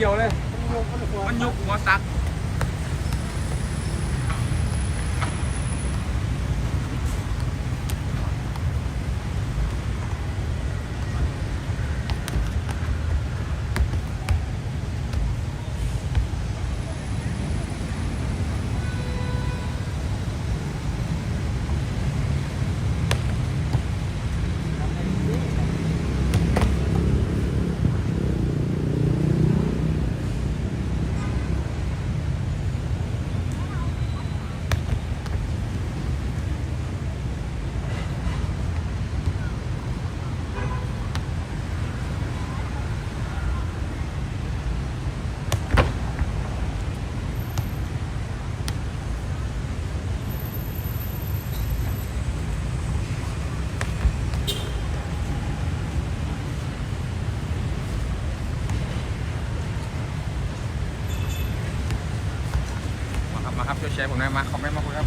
ดียวเลย มันยกหัวมันยกหัวซัก มา ครับมาครับช่วยแชร์ผมหน่อยมาคอมเมนต์มาคุยครับ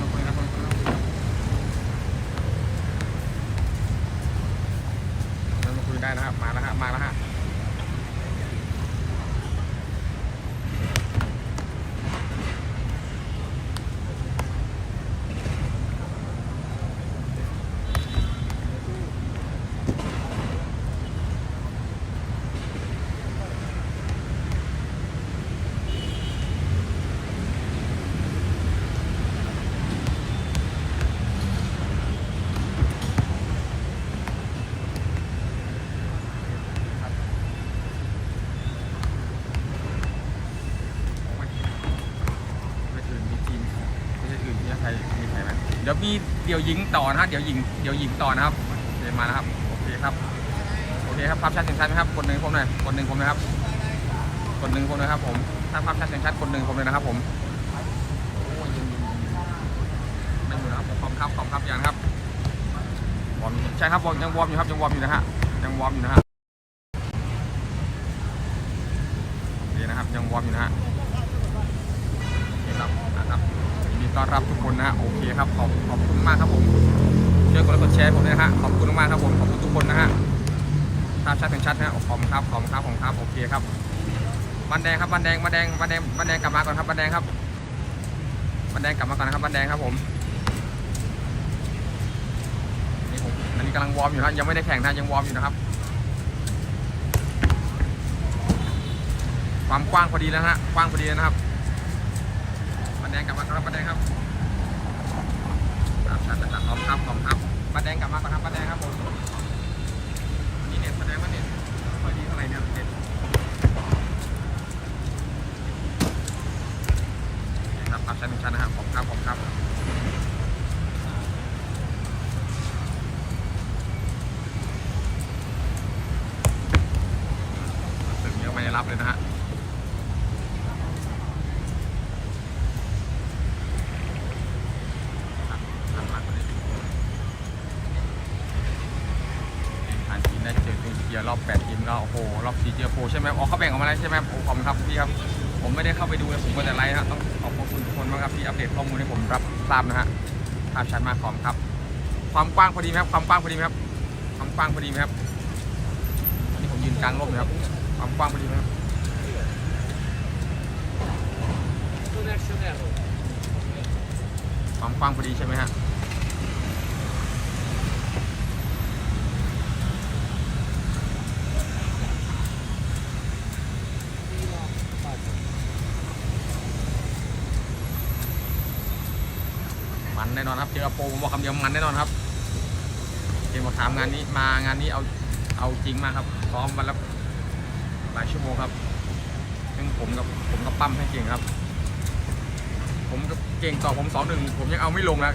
มาคุยครับมาคุยครับมาคุยได้นะครับมาแล้วฮะมาแล้วฮะ ไม่อื่นมีทีมไม่ใช่อื่นที่ใครมีใครไหมเดี๋ยวมีเดี๋ยวยิงต่อนะฮะเดี๋ยวยิงเดี๋ยวยิงต่อนะครับเดี๋ยวมานะครับโอเคครับโอเคครับภาพชัดเสียงชัดไหมครับคนหนึ่งผมหน่อยคนหนึ่งผมนะครับคนหนึ่งผมนะครับผมถ้าภาพชัดเสียงชัดคนหนึ่งผมเลยนะครับผมโอ้ยยิงยิงยิงไม่อยู่นะครับผมขอบคุณครับขอบคุณครับยังครับวอร์มใช่ครับวอร์มยังวอร์มอยู่ครับยังวอร์มอยู่นะฮะยังวอร์มอยู่นะฮะ ชัดเป็นชัดนะฮะขอบคุณครับขอบคุณครับขอบคุณครับโอเคครับบันแดงครับบันแดงบันแดงบันแดงบันแดงกลับมาก่อนครับบันแดงครับบันแดงกลับมาก่อนนะครับบันแดงครับผมนี่ผมอันนี้กำลังวอร์มอยู่นะยังไม่ได้แข่งนะยังวอร์มอยู่นะครับ ความกว้างพอดีแล้วฮะกว้างพอดีนะครับบันแดงกลับมาครับบันแดงครับครับชัดนะครับพร้อมครับพร้อมครับบันแดงกลับมาก่อนครับบันแดงครับผม นี่เน็ตบันแดงว่าเน็ตพอดีอะไรเนี่ยเน็ตนี่ครับภาพชัดหนึ่งชัดนะครับขอบครับครับถึงยังไม่ได้รับเลยนะฮะ รอบ4เจอโปรใช่ไหมอ๋อเขาแบ่งออกมาแล้วใช่ไหมโอ้ขอบคุณครับพี่ครับ ผมไม่ได้เข้าไปดูเลยผมก็แต่ไลฟ์นะต้องขอบคุณทุกคนมากครับที่อัปเดตข้อมูลให้ผมรับทราบนะฮะภาพชัดมากขอบคุณครับ ความกว้างพอดีไหมครับ ความกว้างพอดีไหมครับ ความกว้างพอดีไหมครับอันนี้ผมยืนกลางร่มนะครับ ความกว้างพอดีไหมครับความกว้างพอดีใช่ไหมฮะ แน่นอนครับเจอโปรผมบอกคำเดียวมันแน่นอนครับเกมบอกถามงานนี้มางานนี้เอาเอาจริงมากครับซ้อมวันละหลายชั่วโมงครับซึ่งผมกับผมก็ปั้มให้เก่งครับ ผมก็เก่งต่อผมสองหนึ่งผมยังเอาไม่ลงนะ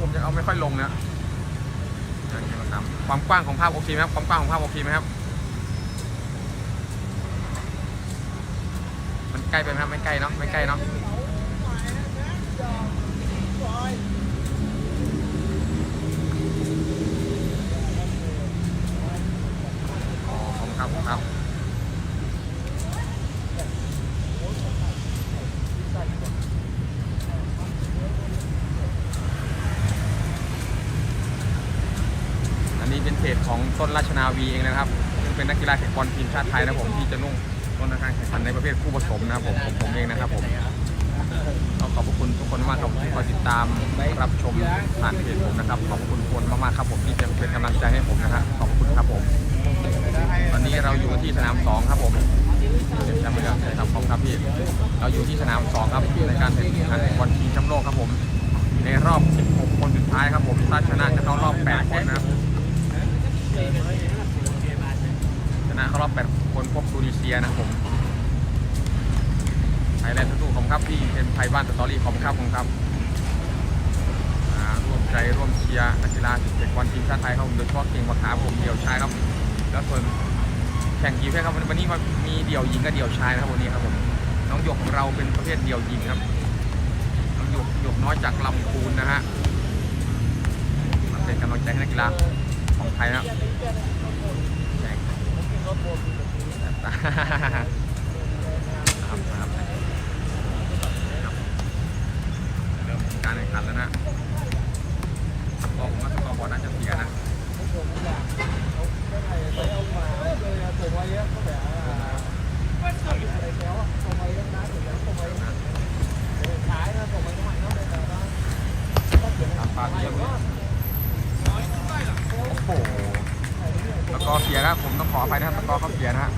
ผมยังเอาไม่ค่อยลงนะเดี๋ยวเกถามความกว้างของภาพโอเคไหมครับความกว้างของภาพโอเคไหมครับมันใกล้ไปไหมครับไม่ใกล้เนาะไม่ใกล้เนาะอ๋อขอบคุณครับขอบคุณครับ อันนี้เป็นเพจของ ต้นราชนาวีเองนะครับซึ่งเป็นนักกีฬาเทคบอลทีมชาติไทยนะผมที่จะนุ่งต้นการแข่งขันในประเภทคู่ผสมนะครับผมผมผมเองนะครับผมต้องขอบคุณทุกคนมากครับที่คอยติดตามรับชมผ่านเพจผมนะครับขอบคุณทุกคนมากๆครับผมที่จะเป็นกำลังใจให้ผมนะครับขอบคุณครับผมตอนนี้เราอยู่ที่สนามสองครับผมเดี๋ยวจำไม่ได้ใช่ครับขอบครับพี่เราอยู่ที่สนามสองครับในการแข่งขันบอลทีมแชมป์โลกครับผม ในรอบ 16 คนสุดท้ายครับผมถ้าชนะจะเข้ารอบ 8 คนนะครับ ช นะเขารอบ8คนพบตูนิเซียนะครับผมไทยแลนด์สู้ๆผมครับที่เป็นไทยบ้านสตอรี่ขอบคุณครับผมครับอ่าร่วมใจร่วมเชียร์นักกีฬาเด็กบอลทีมชาติไทยครับผมโดยเฉพาะเก่งว่าขาผมเดี่ยวชายครับ แล้วส่วนแข่งยิงด้วยครับวันนี้มีเดี่ยวหญิงกับเดี่ยวชายนะครับวันนี้ครับผมน้องหยกของเราเป็นประเภทเดี่ยวหญิงครับน้องหยกหยกน้อยจากลำพูนนะฮะมาเป็นกำลังใจให้นักกีฬาของไทยนะครับ ครับครับเริ่มการแข่งขันแล้วนะสกอร์ผมว่าสกอร์บอลน่าจะเสียนะตามฟาที่ยังโอ้โห สกอเสียนะครับผมต้องขออภัยนะครับสกอเขาเสียนะฮะ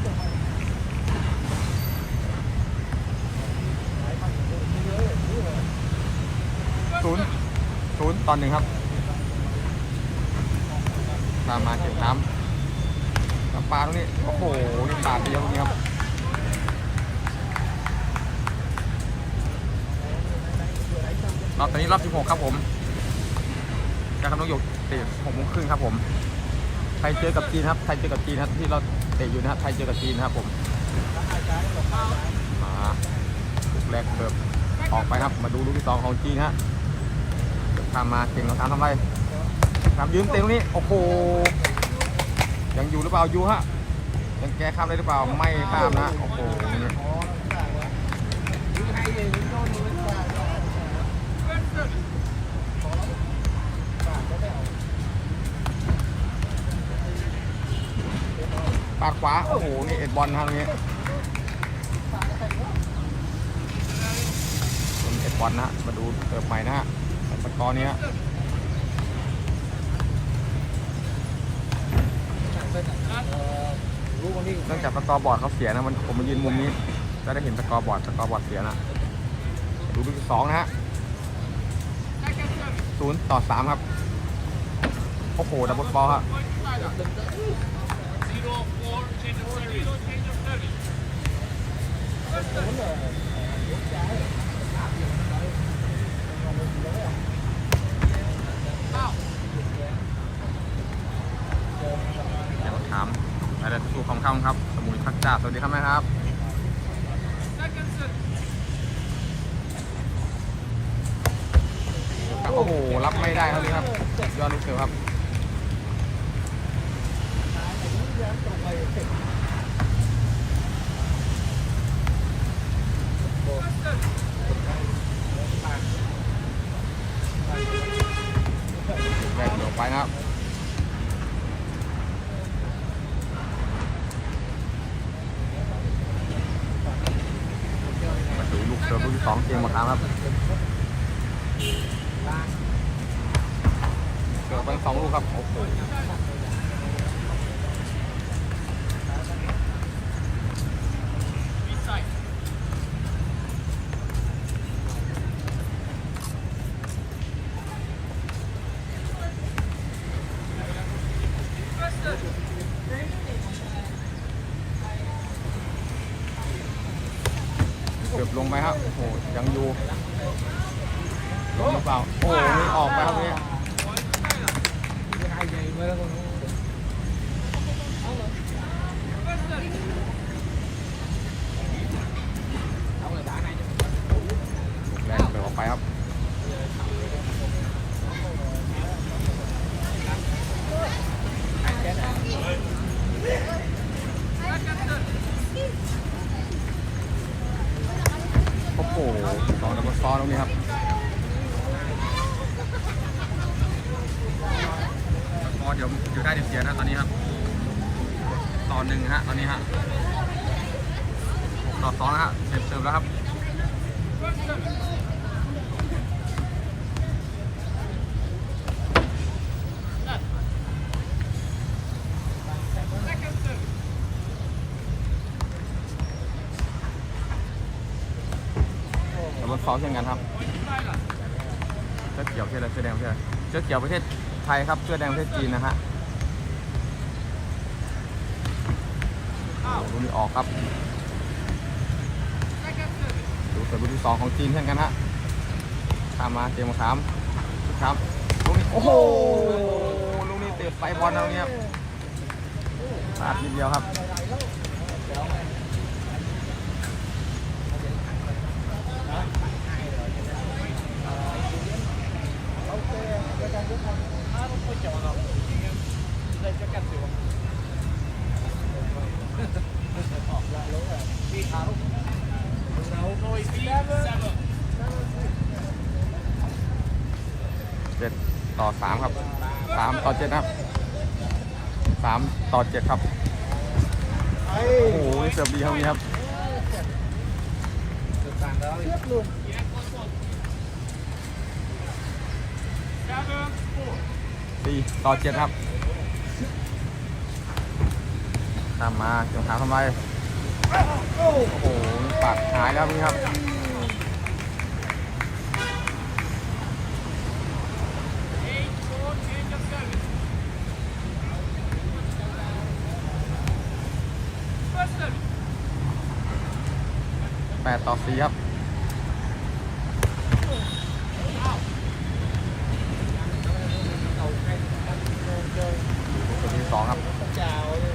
ศูนย์ศูนย์ตอนหนึ่งครับ ตามมาเก็บน้ำกับปลาตรงนี้ โอ้โห นี่ปลาเดียวตรงนี้ครับรอบตอนนี้รอบ 16 ครับผมนะครับน้องหยกเตะ6โมงครึ่งครับผม ไทยเจอกับจีนครับไทยเจอกับจีนครับที่เราเตะอยู่นะครับไทยเจอกับจีนนะครับผมมาลูกแรกเสิร์ฟออกไปครับ มาดูลูกที่สองของจีนฮะเสิร์ฟข้ามมาเก่งของทางทำไรทำยืนเตะตรงนี้โอ้โหยังอยู่หรือเปล่าอยู่ฮะยังแก้ข้ามได้หรือเปล่าไม่ข้ามนะโอ้โห ปาดขวา โอ้โห นี่เอ็ดบอลนะครับตรงนี้เป็นเอ็ดบอลนะ มาดูเติมใหม่นะฮะสกอร์นี้ฮะเนื่องจากสกอร์บอร์ดเขาเสียนะ มันผมมายืนมุมนี้ จะได้เห็นสกอร์บอร์ดสกอร์บอร์ดเสียนะ ดูลูกที่สองนะฮะศูนย์ต่อสามครับ โอ้โห ดับเบิลบอลครับ อยากถามอะไรสู่ของคำครับ สมุยพักจ่าสวัสดีครับแม่ครับโอ้โห รับไม่ได้ครับนี่ครับ ยอดลูกเสือครับ แรกเดี๋ยวไปนะครับ มาดูลูกเสิร์ฟลูกที่สองเกมมาครับครับเสิร์ฟไปสองลูกครับโอ้โหเกือบลงไปครับ โอ้โห ยังอยู่ลงหรือเปล่า โอ้โห นี่ออกไปครับเนี่ย สองดับเบิลฟอร์ตรงนี้ครับฟอร์เดี๋ยวอยู่ได้เดี๋ยวเสียนะตอนนี้ครับต่อหนึ่งฮะตอนนี้ฮะหกต่อสองนะฮะเสร็จเสิร์ฟแล้วครับ ดับเบิลฟ อลเช่นกันครับเสื้อเขียวประเทศอะไรเสื้อแดงประเทศอเสื้อเขียวประเทศไทยครับเสื้อแดงประเทศจีนนะฮะลูกนี้ออกครับดูเสิร์ฟลูกที่สองของจีนเช่นกันฮะตามมาเจมส์ขามครับลูกนี้โอ้โหลูกนี้เตะไฟบอลนะตรงนี้ครับพลาดนิดเดียวครับ เจ็ดต่อสามครับสามต่อเจ็ดครับสามต่อเจ็ดครับโอ้โหเสิร์ฟดีครับนี้ครับเชือกลุงสี่ต่อเจ็ดครับตามมาเกี่ยวขาทำไมโอ้โอ้โหปัดหายแล้วนี่ครับ แปดต่อสีครับตัวที่สองครับ เจ้าเลย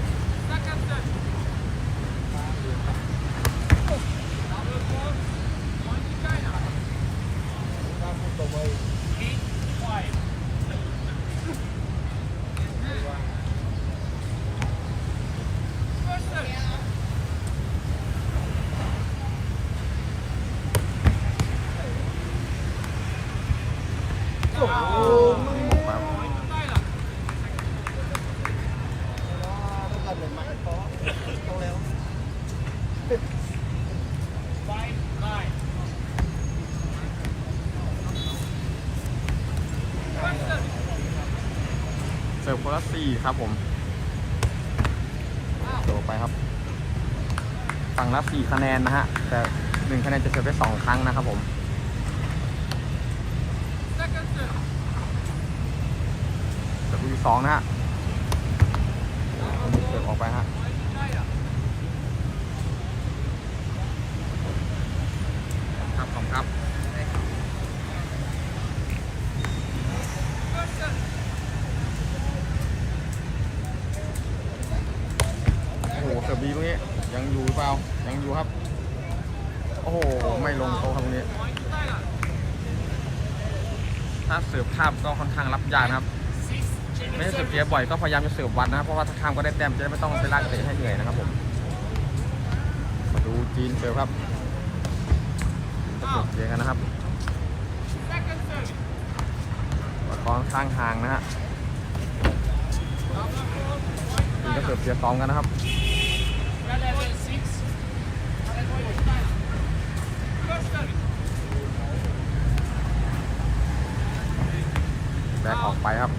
ตัวเว้ย โอ้โหมึง ครับ ถ้าเกิดมันพอโตแล้ว เสิร์ฟ คนละสี่ครับผมโดไปครับ ฝั่งละสี่คะแนนนะฮะ แต่หนึ่งคะแนนจะเสิร์ฟได้สองครั้งนะครับผมเสิร์ฟลูกที่สองนะฮะเสิร์ฟออกไปฮะครับขอบคุณครับ โอ้โหเสิร์ฟดีตรงนี้ ยังอยู่หรือเปล่า ยังอยู่ครับ โอ้โห ไม่ลงโต๊ะครับตรงนี้ ถ้าเสิร์ฟ ข้ามก็ค่อนข้างรับยากนะครับไม่ได้เสิร์ฟเสียบ่อยก็พยายามจะเสิร์ฟวัดนะครับเพราะว่าถ้าข้ามก็ได้แต้มจะได้ไม่ต้องไปลากเตะให้เหนื่อยนะครับผมมาดูจีนเสิร์ฟครับจะเสิร์ฟเสียกันนะครับประคองข้างห่างนะฮะจีนก็เสิร์ฟเสียสองกันนะครับ แบกออกไปครับ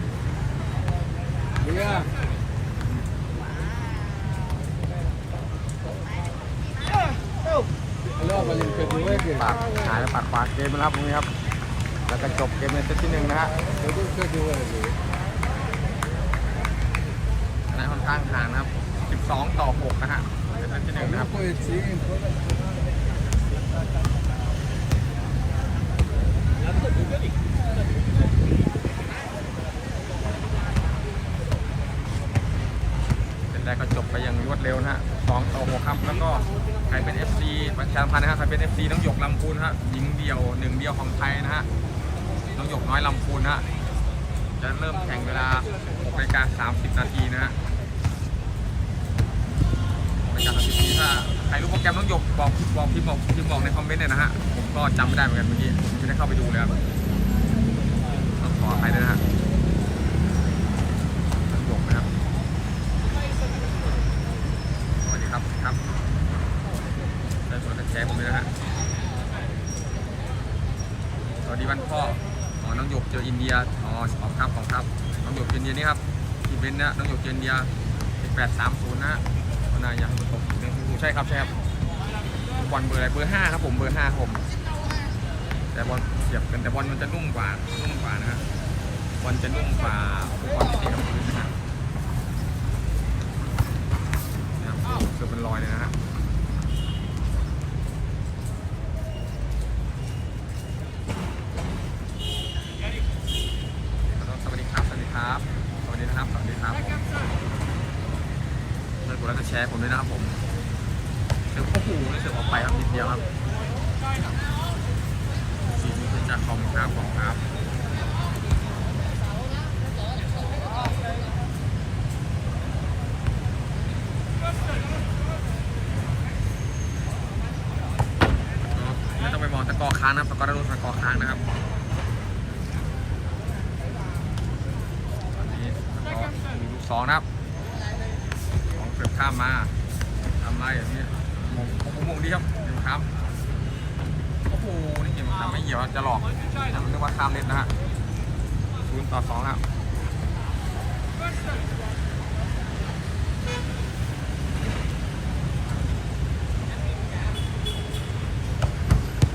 เรือเริ่มมาเล่นเป็นด้วยดิปากหายแล้วปากขวาเกมนะครับตรงนี้ครับ แล้วก็จบเกมในเซตที่หนึ่งนะฮะเดี๋ยวดูเคยดูอะไรดิคะแนนค่อนข้างห่างนะครับ 12 ต่อ 6 นะฮะในเซตที่หนึ่งนะครับ Poi sì, เซตแรกก็จบไปอย่างรวดเร็วนะฮะ2ต่อ 6 ครับ แล้วก็ใครเป็น FC ันนะฮะใครเป็น FC น้องหยกลำพูนฮะหญิงเดียวหนึ่งเดียวของไทยนะฮะน้องหยกน้อยลำพูนฮะจะเริ่มแข่งเวลา6นาฬิกา30 นาทีนะฮะ6นาฬิกา30นาทีถ้าใครรู้โปรแกรมน้องหยกบอกบอกพิมพ์บอกพิมพ์บอกในคอมเมนต์เนี่ยนะฮะผมก็จำไม่ได้เหมือนกันเมื่อกี้ผมไม่ได้เข้าไปดูเลยครับต้องขออภัยด้วยนะฮะน้องหยกนะครับสวัสดีครับครับได้ส่วนแชร์ผมด้วยนะฮะส วัสดีวันพ่ออ๋อน้องหยกเจออินเดียอ๋อขอบครับขอบครับน้องหยกเจออินเดียนี่ครับอีเวนต์นะน้องหยกเจออินเดีย1830นะฮะน่าอยากให้มันตกในคูใช่ครับใช่ครับบอลเบอร์อะไรเบอร์ห้าครับผมเบอร์ห้าผมแต่บอลเสียบกันแต่บอลมันจะนุ่มกว่านุ่มกว่านะฮะบอลจะนุ่มกว่าบอลที่ตีกับพื้นนะฮะนะครับเกือบเป็นรอยเลยนะฮะสวัสดีครับสวัสดีครับสวัสดีนะครับสวัสดีครับผมเพื่อนกดไลค์กดแชร์ผมด้วยนะครับผม เสือโอ้โหนี่เสือออกไปครับนิดเดียวครับสีนี้คือจากคอม ครับของครับ ไม่ต้องไปมองตะกอค้างนะครับตะกอระดูตะกอค้างนะครับอันนี้ตะกอมีลูกสองนะครับสองเกือบข้ามมาทำไรอย่างนี้มงโอ้โหมงดีครับเดี๋ยวครับโอ้โหนี่เกมทำไม่เหี่ยวจะหลอกจะนึกว่าข้ามเล่นนะฮะศูนย์ต่อสองครับ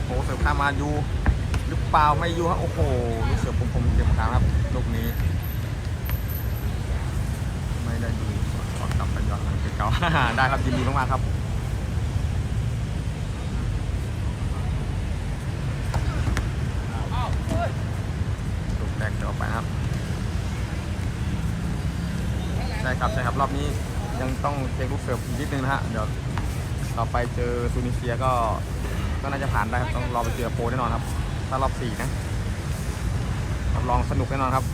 โอ้โหเสิร์ฟข้า มาอยู่หรือเปล่าไม่อยู่ครับโอ้โหลูกเสือผมผมเกมค้างครับลูกนี้ ไม่ได้ดูขอกลับไปย้อนหลังเก่าๆได้ครับยินดีมากๆครับลูกแรกเดี๋ยวอไปครับใช่ครับใช่ครับรอบนี้ยังต้องเช็คลูกเสิร์ฟอีกนิดนึงนะฮะเดี๋ยวต่อไปเจอตูนิเซียก็ ก็น่าจะผ่านได้ครับต้องรอไปเจอโปรแน่นอนครับ ถ้ารอบสี่นะรับรองสนุกแน่นอนครับ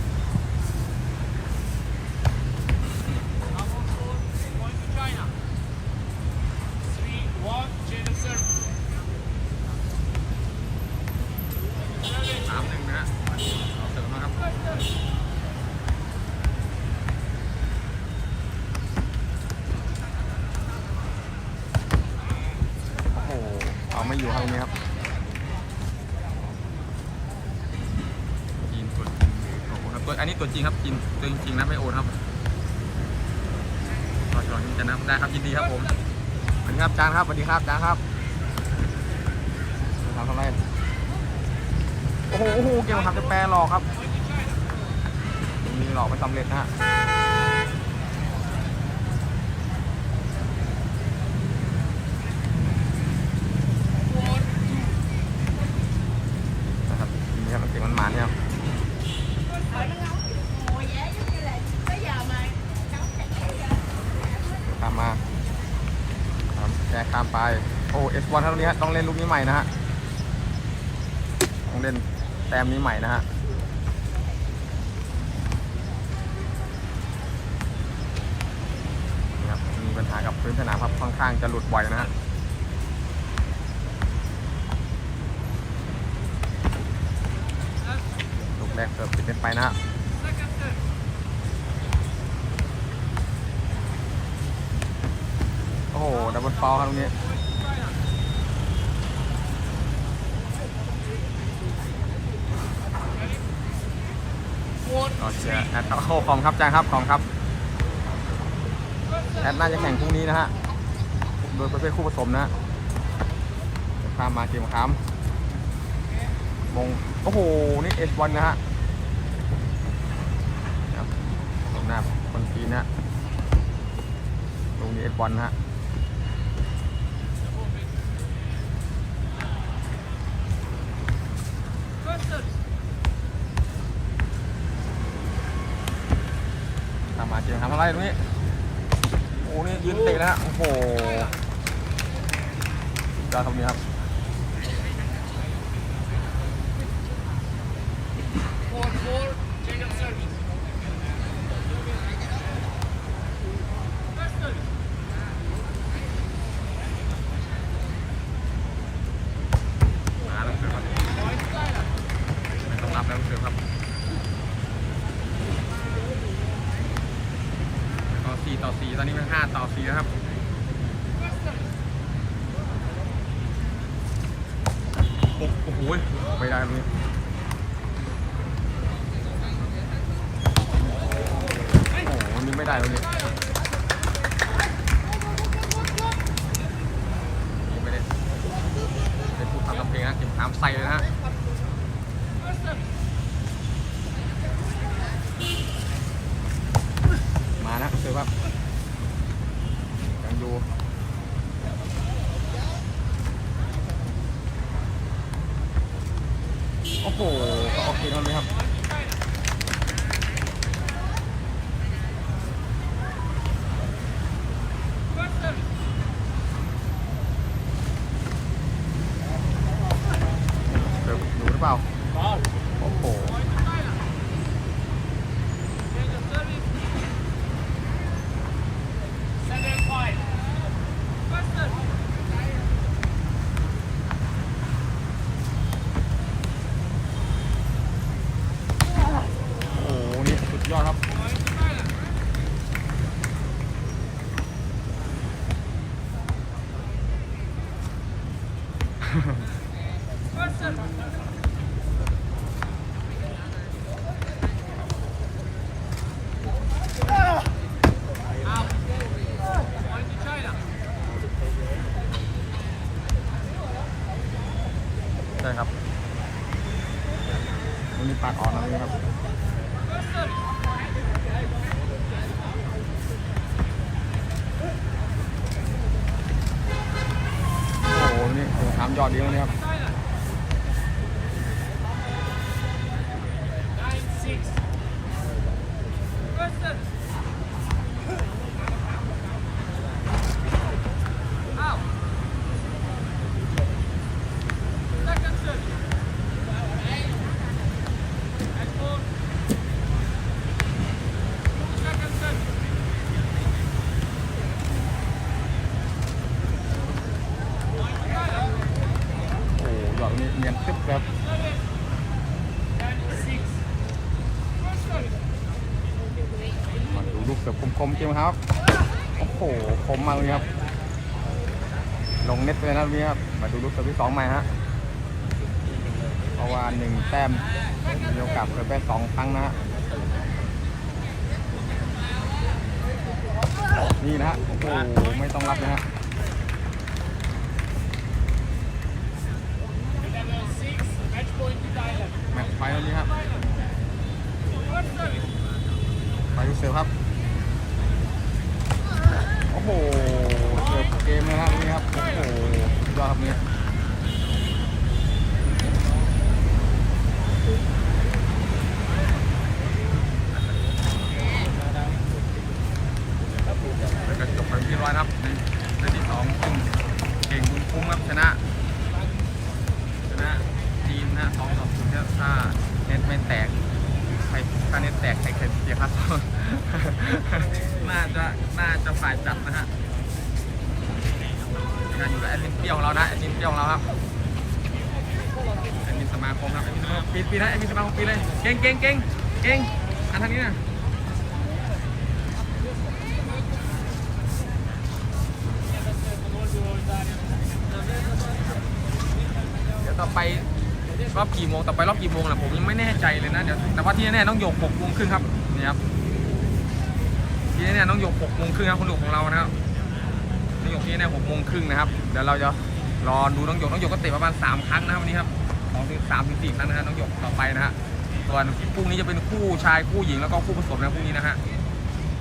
สามหนึ่งนะฮะเอาเสริมนะครับ โอ้โห เอาไม่อยู่ครับ ตรงนี้ครับจีนตัวจริงโอ้โหครับตัวอันนี้ตัวจริงครับจีนตัวจริงนะไม่โอนครับรอฉลองที่จะนะได้ครับยินดีครับผมสวัสดีครับจานครับสวัสดีครับจานครับทำอะไรโอ้โหโอ้โหเกมทำจะแปรหลอกครับมีหลอกไม่สำเร็จนะฮะ นะครับนี่ครับมันเก่งมันหมานเนี่ยครับ Hỏi nó ngấu ngồi dễ giống như là tới giờ mà cháu chạy giờ ข้ามมา ครับแกข้ามไป โอ้เอสบอลครับตรงนี้ฮะต้องเล่นลูกนี้ใหม่นะฮะ ต้องเล่นแต้มนี้ใหม่นะฮะนะครับมีปัญหากับพื้นสนามครับค่อนข้างจะหลุดบ่อยนะฮะลูกแรกเสิร์ฟติดเป็นไปนะฮะ อ้โหดับเบิลฟาวล์ครับตรงนี้ก็เชียร์แอดครับโอ้ของครับแจ้งครับของครับแอดน่าจะแข่งพรุ่งนี้นะฮะโดยประเภทคู่ผสมนะฮะข้ามมาเกมค้ามมงโอ้โห นี่เอชวันนะฮะครับหน้าคนจีนนะฮะตรงนี้เอชวันนะฮะ ทำมาเจอทำอะไรตรงนี้ โอ้นี่ยืนเตะนะฮะโอ้โหยอดตรงนี้ครับ สีครับ โอ้โหก็โอเคเท่านี้ครับ เดี๋ยวดูหรือเปล่า โอ้โห Seven five. โอ้โห นี่สุดยอดครับ Point to China. ใช่ครับวันนี้ปากอ่อนแล้วนะครับ โอ้โห นี่ถามยอดเดียวนะครับ China. Nine six. First service. Out. Second service. And four. Second service. โอ้โหยอดนี้เนียนตึ๊บครับ Service. And six. First service. มาดูลูกเสือ ครับ โอ้โหคมมากเลยครับ ลงเน็ตไปเลยนะนี่ครับ มาดูลูกเสือที่สองใหม่ฮะเพราะว่าหนึ่งแต้มมีโอกาสเปิดไปสองครั้งนะฮะนี่นะฮะ โอ้โห ไม่ต้องรับนะฮะ Level six. Match point to Thailand. แมตช์ไฟแล้วนี่ครับ First service. ไปดูเสือครับ โอ้โหเสิร์ฟเกม นะครับนี่ครับโอ้โหสุดยอดครับนี่ยแล้วก็จบไปที่ร้อยนะครับในในที่สองซึ่งเก่งบุญคุ้มครับชนะ ชนะจีนนะสองต่อศูนย์ครับถ้าเน็ตไม่แตกใครถ้าเน็ตแตกใครใครเสียครับ น่าจะน่าจะฝ่ายจัดนะฮะงานอยู่กับแอดมินเปรี้ยวของเรานะแอดมินเปรี้ยวของเราครับแอดมินสมาคมครับแอดมินสมาคมปีปีนะแอดมินสมาคมปีเลยเก่งเก่งเก่งเก่งอันทางนี้นะเดี๋ยว ต่อไปรอบกี่โมงต่อไปรอบกี่โมงล่ะผมยังไม่แน่ใจเลยนะเดี๋ยวแต่ว่าที่แน่ๆต้องโยกหกโมงครึ่งครับนี่ครับที่แน่ๆน้องหยกหกโมงครึ่งครับคุณลูของเรานะครับน้องหยกที่แน่หกโมงครึ่งนะครับเดี๋ยวเราจะรอดูน้องหยกน้องหยกก็เตะประมาณสามครั้งนะครับวันนี้ครับสองถึงสามถึงสี่ครั้งนะฮะน้องหยกต่อไปนะฮะส่วนพรุ่งนี้จะเป็นคู่ชายคู่หญิงแล้วก็คู่ผสมนะพรุ่งนี้นะฮะ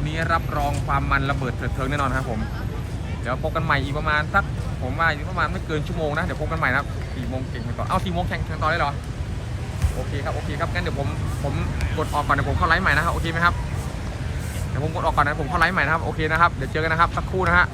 นี้รับรองความมันระเบิดเถิดเทิงแน่นอนครับผม เดี๋ยวพบกันใหม่อีกประมาณสัก ผมว่าอีกประมาณไม่เกินชั่วโมงนะ เดี๋ยวพบกันใหม่นะสี่โมงเก่งกันต่อ เอ้าสี่โมงแข่งแข่งต่อได้เหรอ โอเคครับ โอเคครับ งั้นเดี๋ยวผมผมกดออกก่อนเดี๋ยวผมเข้าไลฟ์ใหม่นะครับ โอเคไหมครับ เดี๋ยวผมกดออกก่อนนะผมเข้าไลฟ์ใหม่นะครับ โอเคนะครับ เดี๋ยวเจอกันนะครับสักครู่นะฮะ